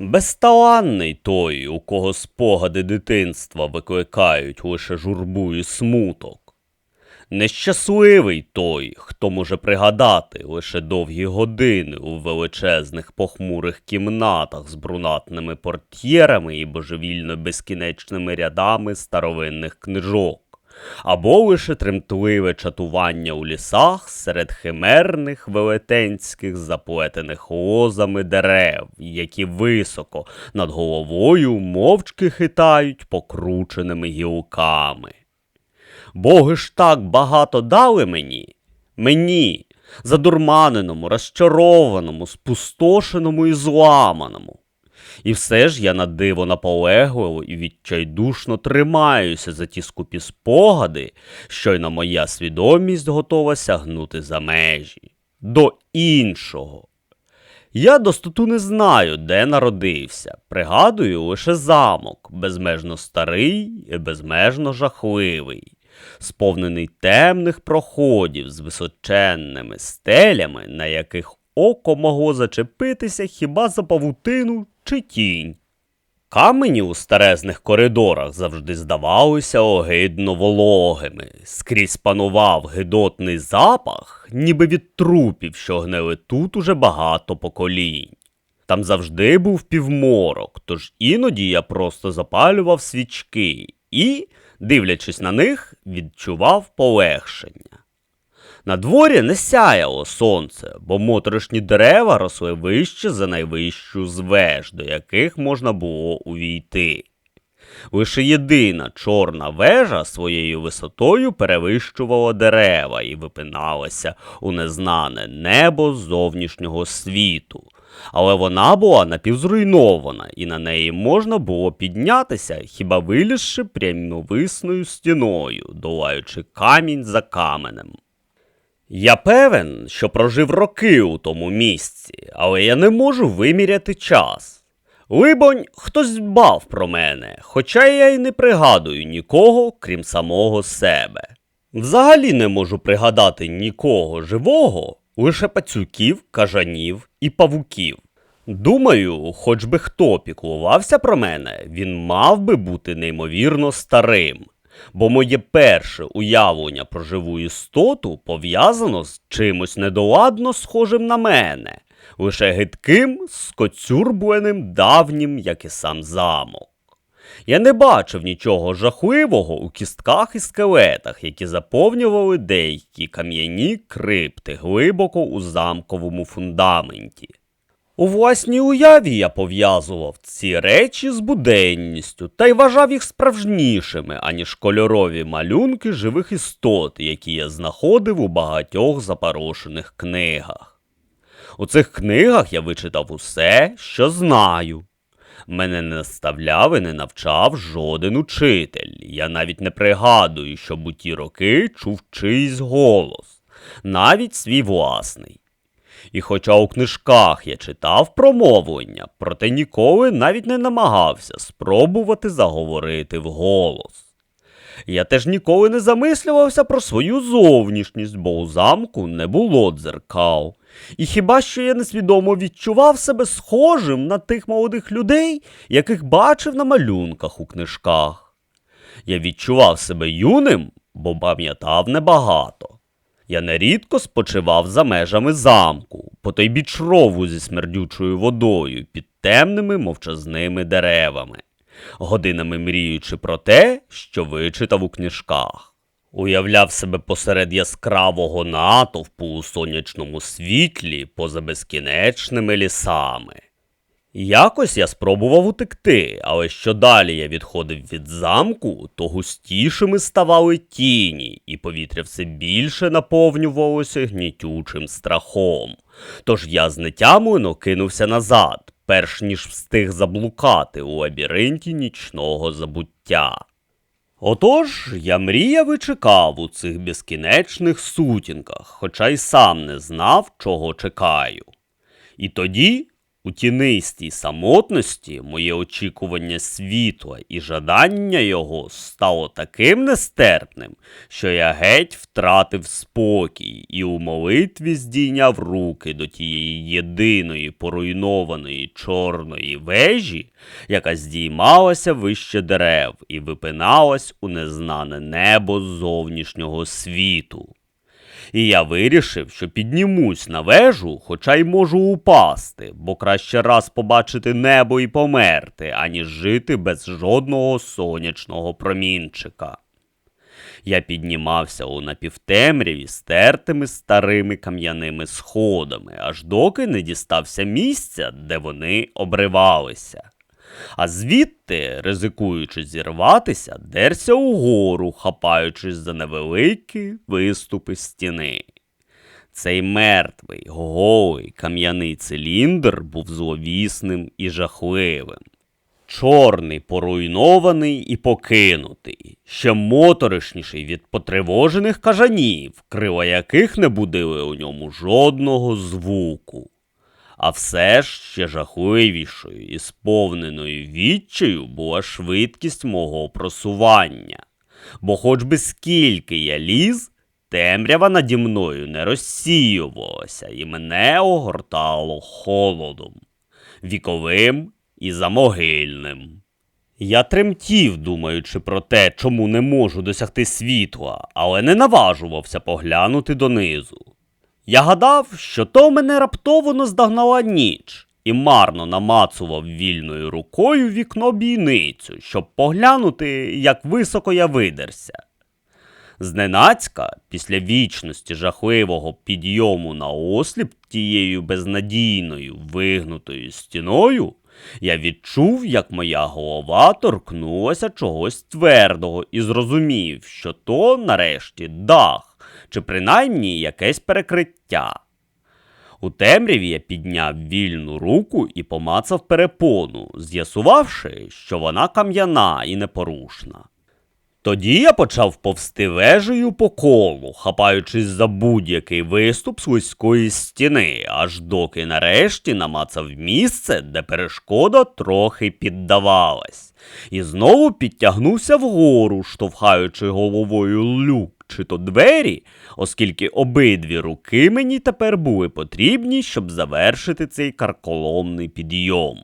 Безталанний той, у кого спогади дитинства викликають лише журбу і смуток. Нещасливий той, хто може пригадати лише довгі години у величезних похмурих кімнатах з брунатними портьєрами і божевільно безкінечними рядами старовинних книжок, або лише тремтливе чатування у лісах серед химерних велетенських заплетених лозами дерев, які високо над головою мовчки хитають покрученими гілками. Боги ж так багато дали мені, мені, задурманеному, розчарованому, спустошеному і зламаному. І все ж я на диво наполегливо і відчайдушно тримаюся за ті скупі спогади, щойно моя свідомість готова сягнути за межі. До іншого. Я достоту не знаю, де народився. Пригадую лише замок, безмежно старий і безмежно жахливий, сповнений темних проходів з височенними стелями, на яких око могло зачепитися хіба за павутину чи тінь. Камені у старезних коридорах завжди здавалися огидно вологими, скрізь панував гидотний запах, ніби від трупів, що гнили тут уже багато поколінь. Там завжди був півморок, тож іноді я просто запалював свічки і, дивлячись на них, відчував полегшення. На дворі не сяяло сонце, бо моторошні дерева росли вище за найвищу з веж, до яких можна було увійти. Лише єдина чорна вежа своєю висотою перевищувала дерева і випиналася у незнане небо зовнішнього світу. Але вона була напівзруйнована, і на неї можна було піднятися, хіба вилізши прямовисною стіною, долаючи камінь за каменем. Я певен, що прожив роки у тому місці, але я не можу виміряти час. Либонь, хтось дбав про мене, хоча я й не пригадую нікого, крім самого себе. Взагалі не можу пригадати нікого живого, лише пацюків, кажанів і павуків. Думаю, хоч би хто піклувався про мене, він мав би бути неймовірно старим бо моє перше уявлення про живу істоту пов'язано з чимось недоладно схожим на мене, лише гидким, скоцюрбленим, давнім, як і сам замок. Я не бачив нічого жахливого у кістках і скелетах, які заповнювали деякі кам'яні крипти глибоко у замковому фундаменті. У власній уяві я пов'язував ці речі з буденністю та й вважав їх справжнішими, аніж кольорові малюнки живих істот, які я знаходив у багатьох запорошених книгах. У цих книгах я вичитав усе, що знаю. Мене не наставляв і не навчав жоден учитель. Я навіть не пригадую, щоб у ті роки чув чийсь голос, навіть свій власний. І хоча у книжках я читав промовлення, проте ніколи навіть не намагався спробувати заговорити вголос. Я теж ніколи не замислювався про свою зовнішність, бо у замку не було дзеркал. І хіба що я несвідомо відчував себе схожим на тих молодих людей, яких бачив на малюнках у книжках. Я відчував себе юним, бо пам'ятав небагато. Я нерідко спочивав за межами замку, по той біч рову зі смердючою водою під темними мовчазними деревами, годинами мріючи про те, що вичитав у книжках. Уявляв себе посеред яскравого натовпу у сонячному світлі поза безкінечними лісами. Якось я спробував утекти, але що далі я відходив від замку, то густішими ставали тіні, і повітря все більше наповнювалося гнітючим страхом. Тож я знетямлено кинувся назад, перш ніж встиг заблукати у лабіринті нічного забуття. Отож я мріяв і чекав у цих безкінечних сутінках, хоча й сам не знав, чого чекаю. І тоді У тінистій самотності моє очікування світла і жадання його стало таким нестерпним, що я геть втратив спокій і у молитві здійняв руки до тієї єдиної поруйнованої чорної вежі, яка здіймалася вище дерев і випиналась у незнане небо зовнішнього світу. І я вирішив, що піднімусь на вежу, хоча й можу упасти, бо краще раз побачити небо і померти, аніж жити без жодного сонячного промінчика. Я піднімався у напівтемряві стертими старими кам'яними сходами, аж доки не дістався місця, де вони обривалися. А звідти, ризикуючи зірватися, дерся угору, хапаючись за невеликі виступи стіни. Цей мертвий, голий кам'яний циліндр був зловісним і жахливим. Чорний, поруйнований і покинутий, ще моторошніший від потривожених кажанів, крила яких не будили у ньому жодного звуку. А все ж ще жахливішою і сповненою відчаю була швидкість мого просування. Бо хоч би скільки я ліз, темрява наді мною не розсіювалася і мене огортало холодом, віковим і замогильним. Я тремтів, думаючи про те, чому не можу досягти світла, але не наважувався поглянути донизу. Я гадав, що то мене раптово наздогнала ніч, і марно намацував вільною рукою вікно бійницю, щоб поглянути, як високо я видерся. Зненацька, після вічності жахливого підйому на осліп тією безнадійною вигнутою стіною, я відчув, як моя голова торкнулася чогось твердого і зрозумів, що то, нарешті, дах, чи принаймні якесь перекриття. У темряві я підняв вільну руку і помацав перепону, з'ясувавши, що вона кам'яна і непорушна. Тоді я почав повсти вежею по колу, хапаючись за будь-який виступ слизької стіни, аж доки нарешті намацав місце, де перешкода трохи піддавалась, і знову підтягнувся вгору, штовхаючи головою люк чи то двері, оскільки обидві руки мені тепер були потрібні, щоб завершити цей карколомний підйом.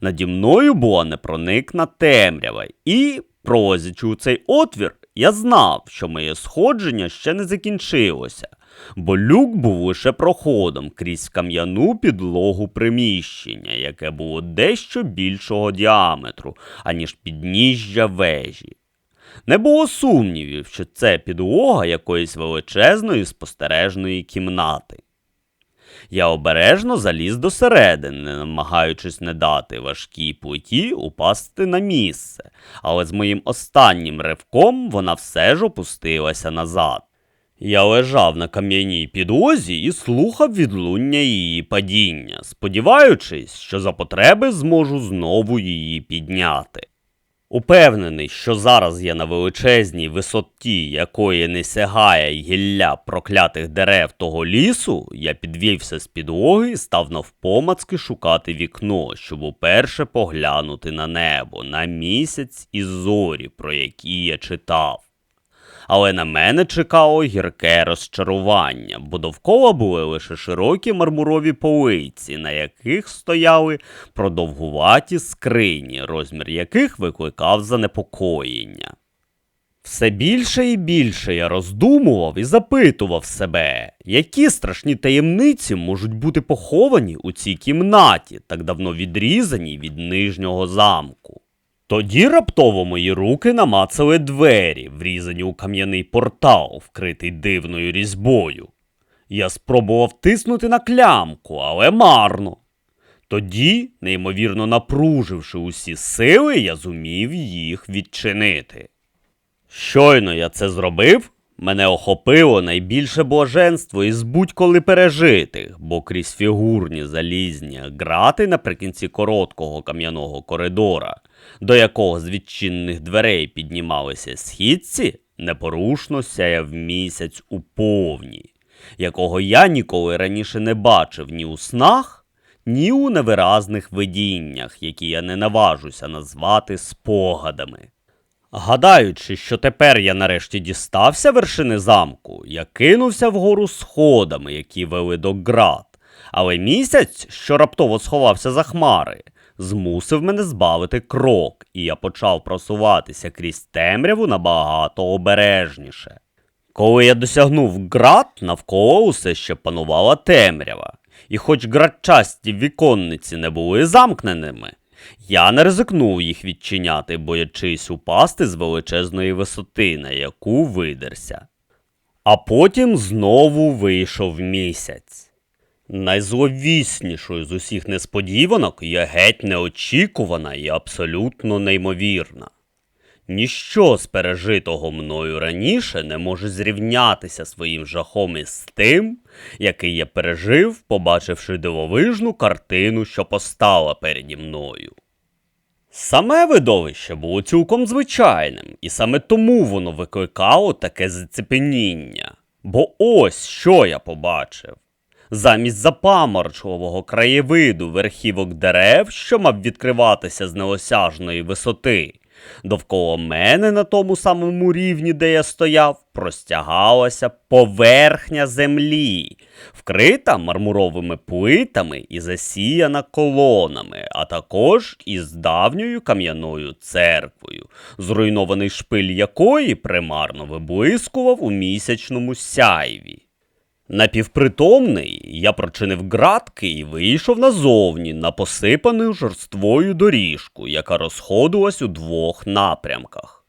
Наді мною була непроникна темрява, і, пролазячи у цей отвір, я знав, що моє сходження ще не закінчилося, бо люк був лише проходом крізь кам'яну підлогу приміщення, яке було дещо більшого діаметру, аніж підніжжя вежі. Не було сумнівів, що це підлога якоїсь величезної спостережної кімнати. Я обережно заліз до середини, намагаючись не дати важкій плиті упасти на місце, але з моїм останнім ривком вона все ж опустилася назад. Я лежав на кам'яній підлозі і слухав відлуння її падіння, сподіваючись, що за потреби зможу знову її підняти. Упевнений, що зараз я на величезній висоті, якої не сягає гілля проклятих дерев того лісу, я підвівся з підлоги і став навпомацки шукати вікно, щоб уперше поглянути на небо, на місяць і зорі, про які я читав. Але на мене чекало гірке розчарування, бо довкола були лише широкі мармурові полиці, на яких стояли продовгуваті скрині, розмір яких викликав занепокоєння. Все більше і більше я роздумував і запитував себе, які страшні таємниці можуть бути поховані у цій кімнаті, так давно відрізаній від нижнього замку. Тоді раптово мої руки намацали двері, врізані у кам'яний портал, вкритий дивною різьбою. Я спробував тиснути на клямку, але марно. Тоді, неймовірно напруживши усі сили, я зумів їх відчинити. Щойно я це зробив, мене охопило найбільше блаженство із будь-коли пережитих, бо крізь фігурні залізні грати наприкінці короткого кам'яного коридора, до якого з відчинених дверей піднімалися східці, непорушно сяяв місяць у повні, якого я ніколи раніше не бачив ні у снах, ні у невиразних видіннях, які я не наважуся назвати спогадами. Гадаючи, що тепер я нарешті дістався вершини замку, я кинувся вгору сходами, які вели до град, але місяць, що раптово сховався за хмари, змусив мене збавити крок, і я почав просуватися крізь темряву набагато обережніше. Коли я досягнув град, навколо усе ще панувала темрява, і хоч градчасті віконниці не були замкненими, я не ризикнув їх відчиняти, боячись упасти з величезної висоти, на яку видерся. А потім знову вийшов місяць. Найзловіснішою з усіх несподіванок є геть неочікувана і абсолютно неймовірна. Ніщо з пережитого мною раніше не може зрівнятися своїм жахом із тим, який я пережив, побачивши дивовижну картину, що постала переді мною. Саме видовище було цілком звичайним, і саме тому воно викликало таке зацепеніння. Бо ось що я побачив. Замість запаморчливого краєвиду верхівок дерев, що мав відкриватися з неосяжної висоти, довкола мене на тому самому рівні, де я стояв, простягалася поверхня землі, вкрита мармуровими плитами і засіяна колонами, а також із давньою кам'яною церквою, зруйнований шпиль якої примарно виблискував у місячному сяйві. Напівпритомний, я прочинив ґратки і вийшов назовні на посипану жорствою доріжку, яка розходилась у двох напрямках.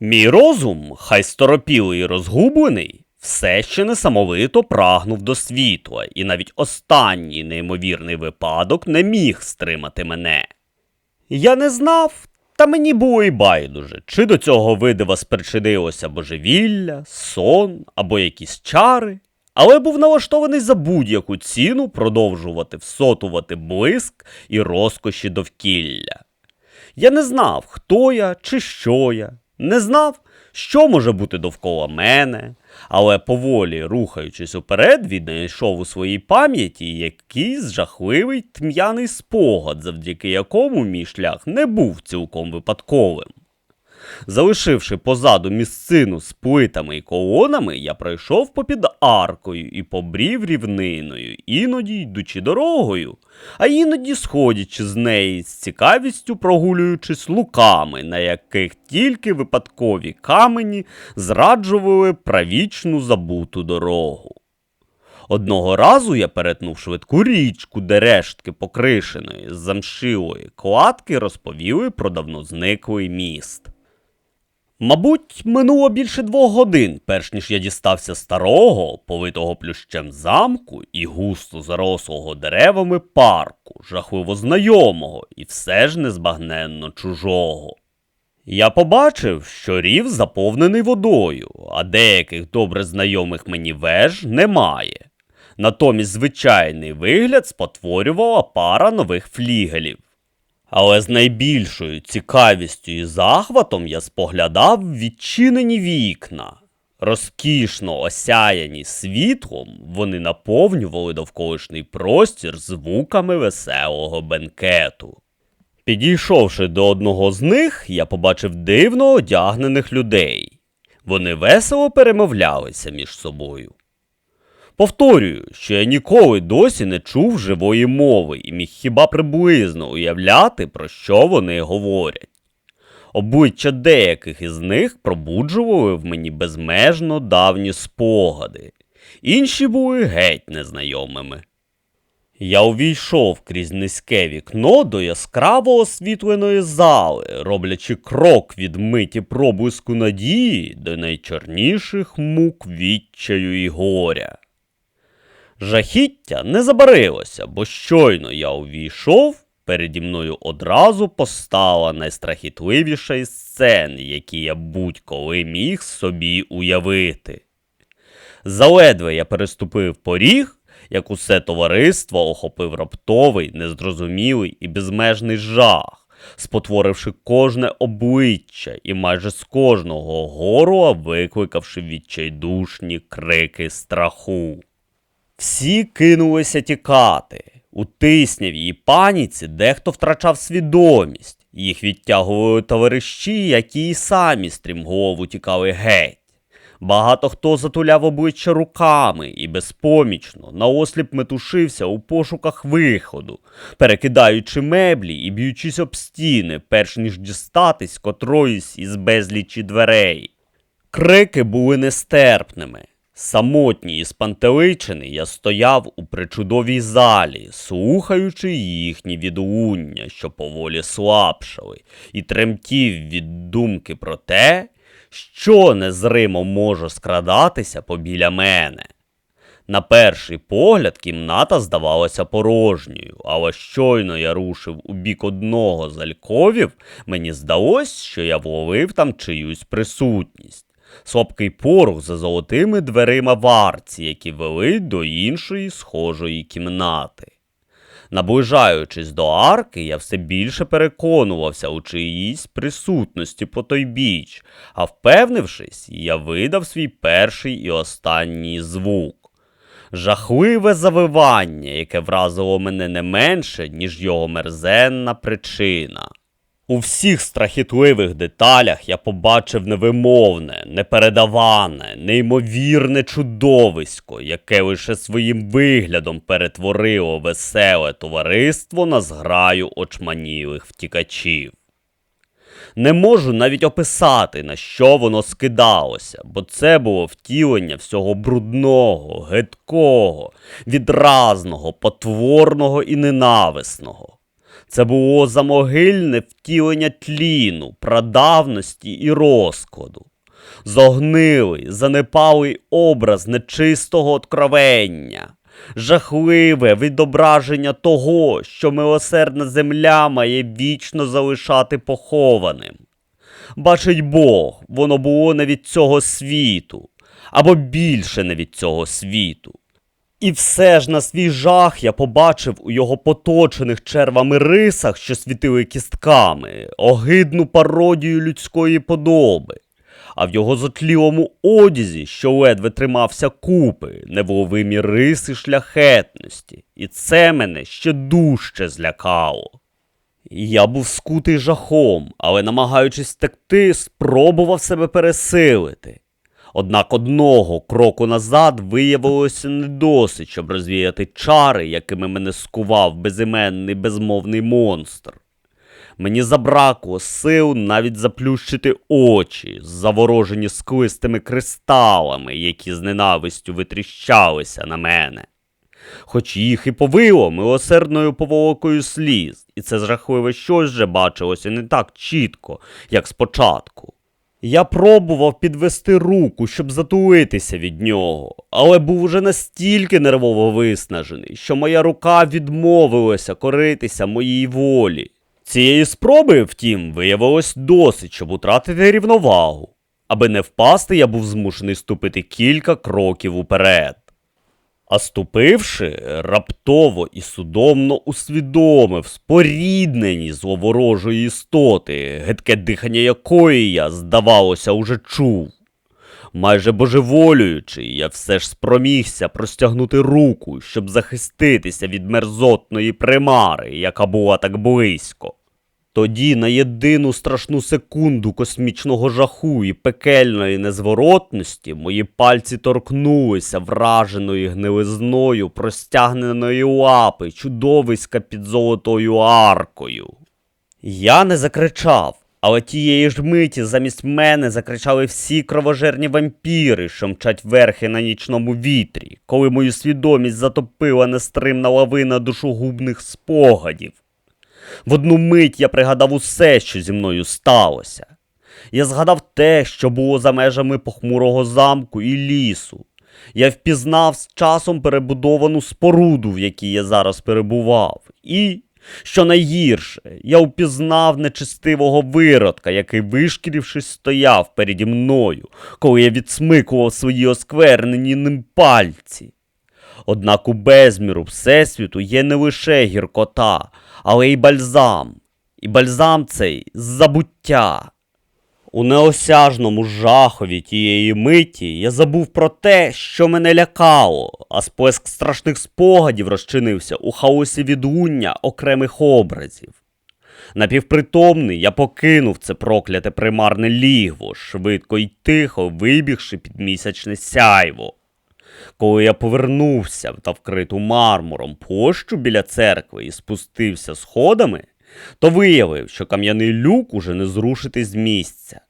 Мій розум, хай сторопілий і розгублений, все ще несамовито прагнув до світла, і навіть останній неймовірний випадок не міг стримати мене. Я не знав, та мені було і байдуже, чи до цього видива спричинилося божевілля, сон або якісь чари але був налаштований за будь-яку ціну продовжувати всотувати блиск і розкоші довкілля. Я не знав, хто я чи що я, не знав, що може бути довкола мене, але поволі рухаючись уперед, віднайшов у своїй пам'яті якийсь жахливий тм'яний спогад, завдяки якому мій шлях не був цілком випадковим. Залишивши позаду місцину з плитами і колонами, я пройшов попід аркою і побрів рівниною, іноді йдучи дорогою, а іноді сходячи з неї з цікавістю прогулюючись луками, на яких тільки випадкові камені зраджували правічну забуту дорогу. Одного разу я перетнув швидку річку, де рештки покришеної замшилої кладки розповіли про давно зниклий міст. Мабуть, минуло більше двох годин, перш ніж я дістався старого, повитого плющем замку і густо зарослого деревами парку, жахливо знайомого і все ж незбагненно чужого. Я побачив, що рів заповнений водою, а деяких добре знайомих мені веж немає. Натомість звичайний вигляд спотворювала пара нових флігелів. Але з найбільшою цікавістю і захватом я споглядав відчинені вікна. Розкішно осяяні світлом, вони наповнювали довколишній простір звуками веселого бенкету. Підійшовши до одного з них, я побачив дивно одягнених людей. Вони весело перемовлялися між собою. Повторюю, що я ніколи досі не чув живої мови і міг хіба приблизно уявляти, про що вони говорять. Обличчя деяких із них пробуджували в мені безмежно давні спогади, інші були геть незнайомими. Я увійшов крізь низьке вікно до яскраво освітленої зали, роблячи крок від миті проблиску надії до найчорніших мук відчаю і горя. Жахіття не забарилося, бо щойно я увійшов, переді мною одразу постала найстрахітливіша із сцен, які я будь-коли міг собі уявити. Заледве я переступив поріг, як усе товариство охопив раптовий, незрозумілий і безмежний жах, спотворивши кожне обличчя і майже з кожного горла викликавши відчайдушні крики страху. Всі кинулися тікати. У тисняві і паніці дехто втрачав свідомість, їх відтягували товариші, які й самі стрімголов тікали геть. Багато хто затуляв обличчя руками і безпомічно наосліп метушився у пошуках виходу, перекидаючи меблі і б'ючись об стіни, перш ніж дістатись котроїсь із безлічі дверей. Крики були нестерпними. Самотній і спантеличений я стояв у причудовій залі, слухаючи їхні відлуння, що поволі слабшали, і тремтів від думки про те, що незримо може скрадатися побіля мене. На перший погляд кімната здавалася порожньою, але щойно я рушив у бік одного з альковів, мені здалось, що я вловив там чиюсь присутність. Слабкий порух за золотими дверима варці, які вели до іншої схожої кімнати. Наближаючись до арки, я все більше переконувався у чиїсь присутності по той біч, а впевнившись, я видав свій перший і останній звук. Жахливе завивання, яке вразило мене не менше, ніж його мерзенна причина. У всіх страхітливих деталях я побачив невимовне, непередаване, неймовірне чудовисько, яке лише своїм виглядом перетворило веселе товариство на зграю очманілих втікачів. Не можу навіть описати, на що воно скидалося, бо це було втілення всього брудного, гидкого, відразного, потворного і ненависного. Це було замогильне втілення тліну, прадавності і розкладу. Зогнилий, занепалий образ нечистого откровення, жахливе відображення того, що милосердна земля має вічно залишати похованим. Бачить Бог, воно було не від цього світу, або більше не від цього світу. І все ж на свій жах я побачив у його поточених червами рисах, що світили кістками, огидну пародію людської подоби, а в його зотлілому одязі, що ледве тримався купи, невловимі риси шляхетності, і це мене ще дужче злякало. Я був скутий жахом, але, намагаючись втекти, спробував себе пересилити. Однак одного кроку назад виявилося не досить, щоб розвіяти чари, якими мене скував безіменний безмовний монстр. Мені забракло сил навіть заплющити очі, заворожені склистими кристалами, які з ненавистю витріщалися на мене. Хоч їх і повило милосердною поволокою сліз, і це жахливе щось вже бачилося не так чітко, як спочатку. Я пробував підвести руку, щоб затулитися від нього, але був уже настільки нервово виснажений, що моя рука відмовилася коритися моїй волі. Цієї спроби, втім, виявилось досить, щоб утратити рівновагу. Аби не впасти, я був змушений ступити кілька кроків уперед. А ступивши, раптово і судомно усвідомив споріднені зловорожої істоти, гидке дихання якої я, здавалося, уже чув. Майже божеволюючи, я все ж спромігся простягнути руку, щоб захиститися від мерзотної примари, яка була так близько. Тоді на єдину страшну секунду космічного жаху і пекельної незворотності мої пальці торкнулися враженої гнилизною простягненої лапи чудовиська під золотою аркою. Я не закричав, але тієї ж миті замість мене закричали всі кровожерні вампіри, що мчать верхи на нічному вітрі, коли мою свідомість затопила нестримна лавина душогубних спогадів. В одну мить я пригадав усе, що зі мною сталося. Я згадав те, що було за межами похмурого замку і лісу. Я впізнав з часом перебудовану споруду, в якій я зараз перебував, і, що найгірше, я впізнав нечистивого виродка, який, вишкірившись, стояв переді мною, коли я відсмикував свої осквернені ним пальці. Однак у безміру Всесвіту є не лише гіркота, але й бальзам. І бальзам цей забуття. У неосяжному жахові тієї миті я забув про те, що мене лякало, а сплеск страшних спогадів розчинився у хаосі відлуння окремих образів. Напівпритомний я покинув це прокляте примарне лігво, швидко й тихо вибігши під місячне сяйво. Коли я повернувся та вкриту мармуром площу біля церкви і спустився сходами, то виявив, що кам'яний люк уже не зрушити з місця.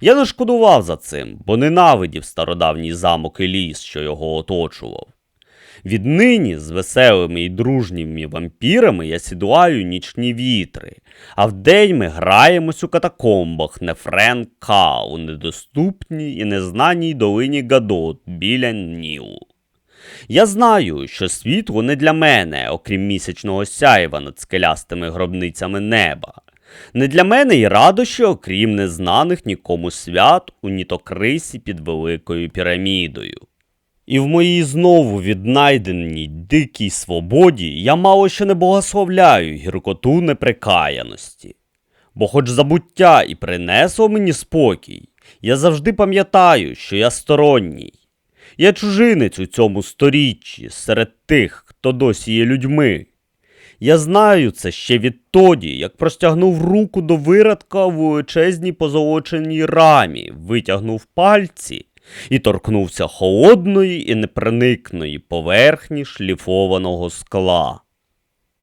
Я не шкодував за цим, бо ненавидів стародавній замок і ліс, що його оточував. Віднині з веселими і дружніми вампірами я сідлаю нічні вітри, а вдень ми граємось у катакомбах Нефрен Ка у недоступній і незнаній долині Гадот біля Нілу. Я знаю, що світло не для мене, окрім місячного сяйва над скелястими гробницями неба. Не для мене й радощі, окрім незнаних нікому свят у нітокрисі під Великою пірамідою. І в моїй знову віднайденій дикій свободі я мало що не богословляю гіркоту неприкаяності. Бо хоч забуття і принесло мені спокій, я завжди пам'ятаю, що я сторонній. Я чужинець у цьому сторіччі серед тих, хто досі є людьми. Я знаю це ще відтоді, як простягнув руку до виродка в величезній позолоченій рамі, витягнув пальці і торкнувся холодної і непроникної поверхні шліфованого скла.